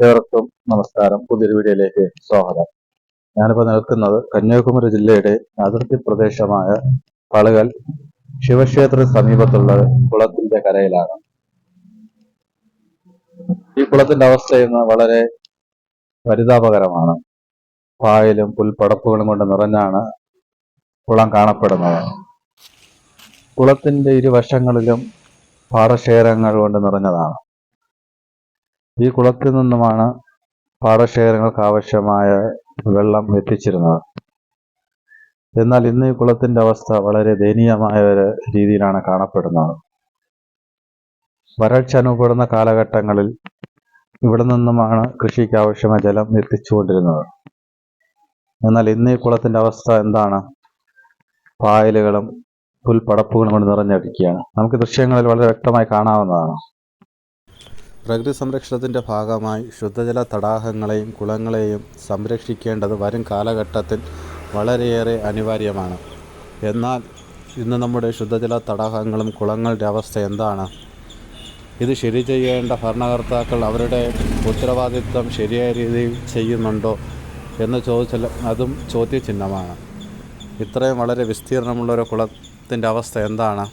ഏവർക്കും നമസ്കാരം. പുതിയൊരു വീഡിയോയിലേക്ക് സ്വാഗതം. ഞാനിപ്പോൾ നിൽക്കുന്നത് കന്യാകുമാരി ജില്ലയുടെ അതിർത്തി പ്രദേശമായ പളകൽ ശിവക്ഷേത്ര സമീപത്തുള്ള കുളത്തിന്റെ കരയിലാണ്. ഈ കുളത്തിന്റെ അവസ്ഥ ഇന്ന് വളരെ പരിതാപകരമാണ്. പായലും പുൽപ്പടപ്പുകളും കൊണ്ട് നിറഞ്ഞാണ് കുളം കാണപ്പെടുന്നത്. കുളത്തിന്റെ ഇരുവശങ്ങളിലും പാറശേഖരങ്ങൾ കൊണ്ട് നിറഞ്ഞതാണ്. ഈ കുളത്തിൽ നിന്നുമാണ് പാടശേഖരങ്ങൾക്ക് ആവശ്യമായ വെള്ളം എത്തിച്ചിരുന്നത്. എന്നാൽ ഇന്ന് ഈ കുളത്തിന്റെ അവസ്ഥ വളരെ ദയനീയമായ ഒരു രീതിയിലാണ് കാണപ്പെടുന്നത്. വരൾച്ച അനുഭവപ്പെടുന്ന കാലഘട്ടങ്ങളിൽ ഇവിടെ നിന്നുമാണ് കൃഷിക്ക് ആവശ്യമായ ജലം എത്തിച്ചുകൊണ്ടിരുന്നത്. എന്നാൽ ഇന്ന് ഈ കുളത്തിന്റെ അവസ്ഥ എന്താണ്? പായലുകളും പുൽപ്പടപ്പുകളും കൊണ്ട് നിറഞ്ഞടിക്കുകയാണ്. നമുക്ക് ദൃശ്യങ്ങളിൽ വളരെ വ്യക്തമായി കാണാവുന്നതാണ്. പ്രകൃതി സംരക്ഷണത്തിന്റെ ഭാഗമായി ശുദ്ധജല തടാകങ്ങളെയും കുളങ്ങളെയും സംരക്ഷിക്കേണ്ടത് വരും കാലഘട്ടത്തിൽ വളരെയേറെ അനിവാര്യമാണ്. എന്നാൽ ഇന്ന് നമ്മുടെ ശുദ്ധജല തടാകങ്ങളും കുളങ്ങളുടെ അവസ്ഥ എന്താണ്? ഇത് ശരി ചെയ്യേണ്ട ഭരണകർത്താക്കൾ അവരുടെ ഉത്തരവാദിത്വം ശരിയായ രീതിയിൽ ചെയ്യുന്നുണ്ടോ എന്ന് ചോദിച്ചാൽ അതും ചോദ്യചിഹ്നമാണ്. ഇത്രയും വളരെ വിസ്തീർണമുള്ളൊരു കുളത്തിന്റെ അവസ്ഥ എന്താണ്?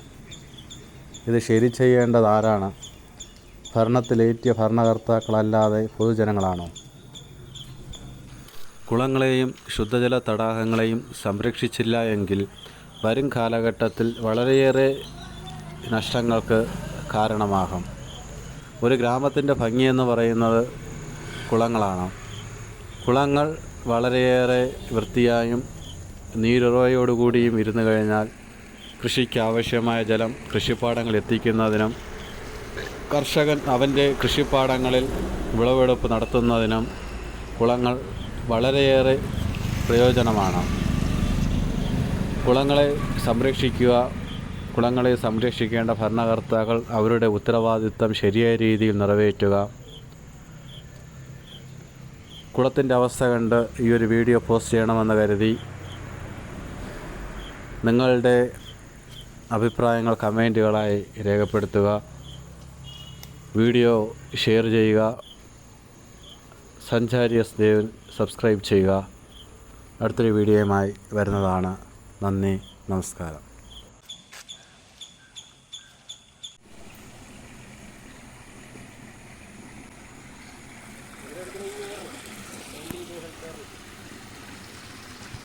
ഇത് ശരി ചെയ്യേണ്ടത് ആരാണ്? ഭരണത്തിലേറ്റിയ ഭരണകർത്താക്കളല്ലാതെ പൊതുജനങ്ങളാണോ? കുളങ്ങളെയും ശുദ്ധജല തടാകങ്ങളെയും സംരക്ഷിച്ചില്ല എങ്കിൽ വരും കാലഘട്ടത്തിൽ വളരെയേറെ നഷ്ടങ്ങൾക്ക് കാരണമാകും. ഒരു ഗ്രാമത്തിന്റെ ഭംഗിയെന്ന് പറയുന്നത് കുളങ്ങളാണ്. കുളങ്ങൾ വളരെയേറെ വൃത്തിയായും നീരുറവയോടുകൂടിയും ഇരുന്നു കഴിഞ്ഞാൽ കൃഷിക്ക് ആവശ്യമായ ജലം കൃഷിപ്പാടങ്ങൾ എത്തിക്കുന്നതിനും കർഷകൻ അവന്റെ കൃഷിപ്പാടങ്ങളിൽ വിളവെടുപ്പ് നടത്തുന്നതിനും കുളങ്ങൾ വളരെയേറെ പ്രയോജനമാണ്. കുളങ്ങളെ സംരക്ഷിക്കുക കുളങ്ങളെ സംരക്ഷിക്കേണ്ട ഭരണകർത്താക്കൾ അവരുടെ ഉത്തരവാദിത്തം ശരിയായ രീതിയിൽ നിറവേറ്റുക. കുളത്തിന്റെ അവസ്ഥ കണ്ട് ഈ ഒരു വീഡിയോ പോസ്റ്റ് ചെയ്യണമെന്ന് കരുതി നിങ്ങളുടെ അഭിപ്രായങ്ങൾ കമന്റുകളായി രേഖപ്പെടുത്തുക. വീഡിയോ ഷെയർ ചെയ്യുക. സഞ്ചാരി എസ് ദേവൻ സബ്സ്ക്രൈബ് ചെയ്യുക. അടുത്തൊരു വീഡിയോയുമായി വരുന്നതാണ്. നന്ദി നമസ്കാരം.